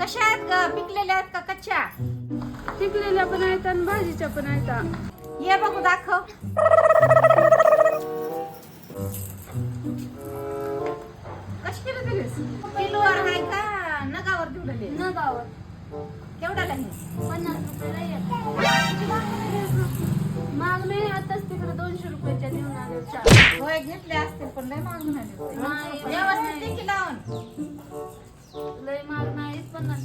कशा आहेत ग? पिकलेल्या आहेत का कच्च्या? पिकलेल्या पण आहेत आणि भाजीच्या पण आहेत. ये बघू दाखव. कशी किलो दिलीस किलोवर आहे का? नगावर ठेवलेली. न गावात केवढ्याला हे पन्नास रुपयाला माग नाही आताच तिकडे दोनशे रुपयाच्या देऊन आले चार. होय घेतले असते पण लय महाग नाही, म्हणाले व्यवस्थित लावून.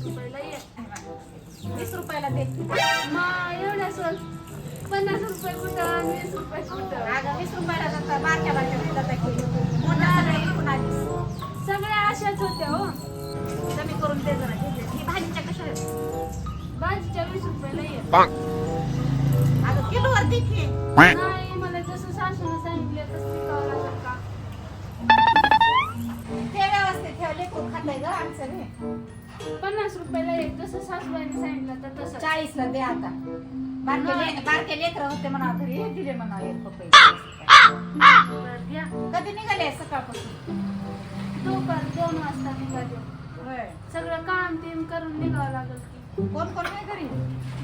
रुपयाला एक वीस रुपयाला दे मा एवढ्या सोल पन्नास रुपये कुठं वीस रुपये कुठं अगं वीस रुपयाला जाता बारक्या बारक्या जाता किलो सगळ्या सगळ्या अशाच होत्या हो कमी करून दे जरा ही भाजीच्या कशा भाजीच्या वीस रुपयाला एक अगं किलोवर दे की नाही मला जसं सासून सांगितलं तसं शिकावं लागेल का ते व्यवस्थित खूप खात आहे ग आमचं पन्नास रुपयाला एक जसं सासूबाईने सांगितलं तर तसं. चाळीसला दे आता. बारके ले- बारके लेकर होते म्हणा घरी दिले म्हणा एक पपई बरं, घ्या. कधी निघाले सकाळपासून? दुपार दोन वाजता निघालो. होय. सगळं काम टीम करून निघावं लागेल की. कोण कोण आहे घरी?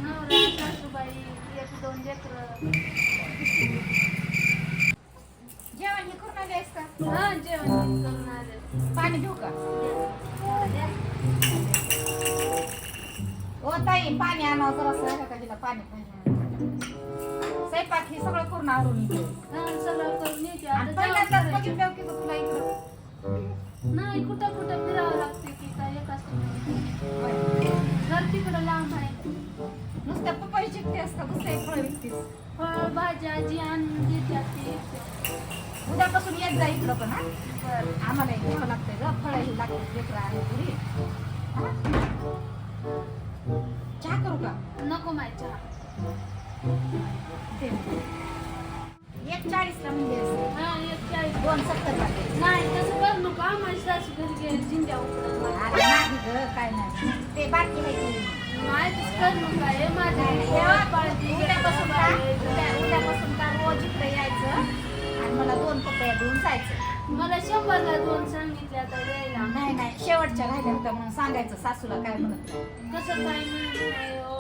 नवरा सासूबाई एक दोन लेकरं. जेवण हे करून आले आहेस का? हा जेवण करून आले. पाणी घेऊ का? ओ ताई पाणी आणावं जरा का तिला पाणी पाहिजे स्वयंपाक हे सगळं करून आवरून ये. सगळं करून येते आणि आता जेवण पहिल्यांदाच करायचं. बघितलं की बघ तुला इकडं नाही कुठं कुठं फिरावं लागते की काय एकाच ठिकाणी. घर तिकडं लांब आहे नुसत्या पपई चिकते असतं दुसरे फळ विकतीस फळ भाज्या जी आणून देतात ते उद्यापासून येत जा इकडं पण हा आम्हाला घ्यावं लागतंय ग फळं ही लागतात लेकरं आहे घरी हा? चहा करू का? नको माय चहा. एक चाळीसला म्हणजे असं. हा एक चाळीस दोन सत्तर लागेल नाही तसं कर नको माझी सासू घरी गेली अरे नाही ग काय नाही. ते बाकी आहे की. नाही? तसं कर नका हे माझ्या नाही, नाही. देवा पाळते, उद्यापासून का? उद्या. उद्यापासून का रोज इकडे यायचं? आणि मला दोन पपया देऊन जायचं. मला शंभरला दोन सांगितले आता वेळेला. नाही नाही शेवटच्या राहिल्या होत्या म्हणून सांगायचं सासूला काय म्हणत नाही. कसं काय मिळत नाही हो.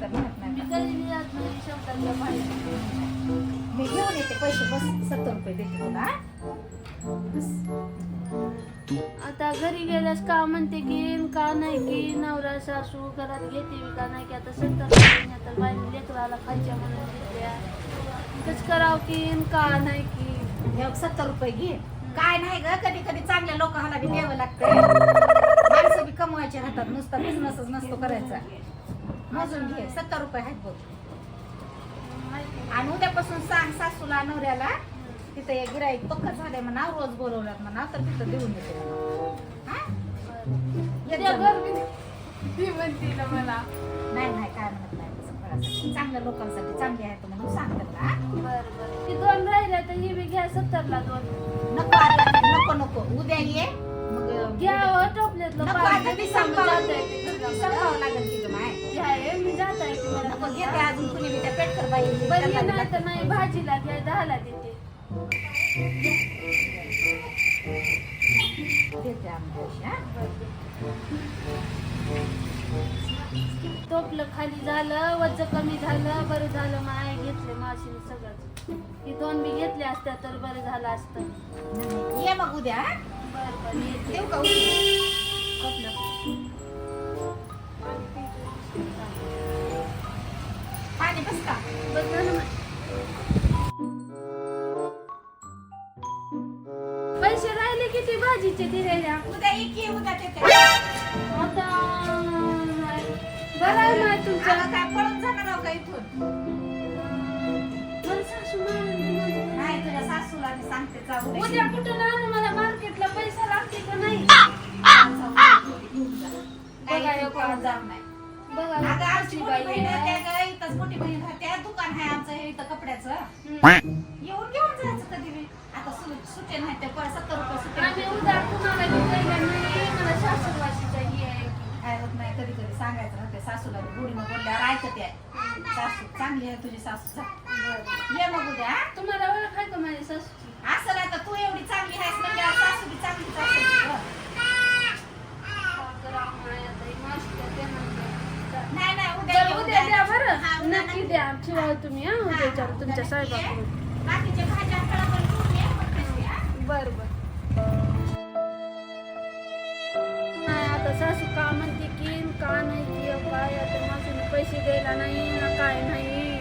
तर म्हणत मी नाही कधी जात नाही शंभरला पाहिजे. मी घेऊन येते पैसे बस सत्तर रुपये देते तुला हा? बस. आता घरी गेल्यास का म्हणते की का नाही की नवरा सासू घरात घेते का नाही की आता सत्तर तर बाईने लेकराला खायच्या म्हणून घेतल्या कच करावं की का नाही की? हे बघ, सत्तर रुपये घे. काय नाही ग कधी कधी चांगल्या लोकांना बी द्यावं लागतं माणसं बी कमवायचे राहतात नुसता बिझनेसच नसतो करायचा मोजून घे सत्तर रुपये आहेत बघ आणि उद्यापासून सांग सासूला नवऱ्याला तिथं एक गिराईक पक्क झाले म्हणा रोज बोलवल्यात म्हणा तर तिथं देऊन देते म्हणा. हा? येत जा. ती म्हणते ना मला नाही नाही काय म्हणत नाही तसं चांगल्या लोकांसाठी चांगली आहे म्हणून सांगतात हा? ती दोन राहिल्या तर ही बी घ्या सत्तरला दोन नको. उद्या ये. मग घ्या हो टोपल्यातलं नको पाणी. आता ती मी सांगून संपावं जात. आहे ते घरी. संपावं लागेल तिथं माय घ्या हे, मी जात. आहे अजून कुणी बी त्या पेटकर बाई बरं नाही तर नाही भाजीला घ्या दहाला देते. हा? टोपलं खाली झालं वज कमी झालं बरं झालं माय. घेतले मावशीने सगळंच. ही दोन बी घेतले असत्या तर बरं झालं असतं. ये मग उद्या हा? बरं बरं येते देऊ का उद्या? कसलं? पाणी बस का? बरं झालं माय. पैसे राहिले किती भाजीचे दिलेल्या उद्या एक ये उद्या देते आता बरं आहे ना तुमचं. आम्हाला काय पळून जाणार आहो का इथून? उद्या कुठून आणू? मला मार्केटला पैसा लागते का नाही? बघा, नाही आमची मोठी बहीण त्या इथंच मोठी बहीण राहते दुकान आहे आमचं हे इथं कपड्याचं. येऊन घेऊन जायचं कधी बी. आता सु- सुटे नाही ते पण सत्तर रुपये सुटे आम्ही उद्या कुणाला बी पहिल्या नाही मला सासूरवाशीचा ही आहे. काय होत नाही कधी कधी सांगायचं राहते सासूला बी गुढीनं बोलल्यावर ऐकते सासू चांगली आहे तुझी सासू जा. ये मग उद्या हा? तुम्हाला ओळख आहे का माझ्या सासूची असं नाही तर तू एवढी चांगली आहेस म्हणजे सासू बी चांगलीच असेल गं. का करावं माया ताई? माझं बरं नक्की द्या. शिवाय तुम्ही हा उद्या विचारू तुमच्या हा? बरं बरं. नाही आता सासू का म्हणते की का नाही काय आता माझे पैसे द्यायला नाही ना काय नाही.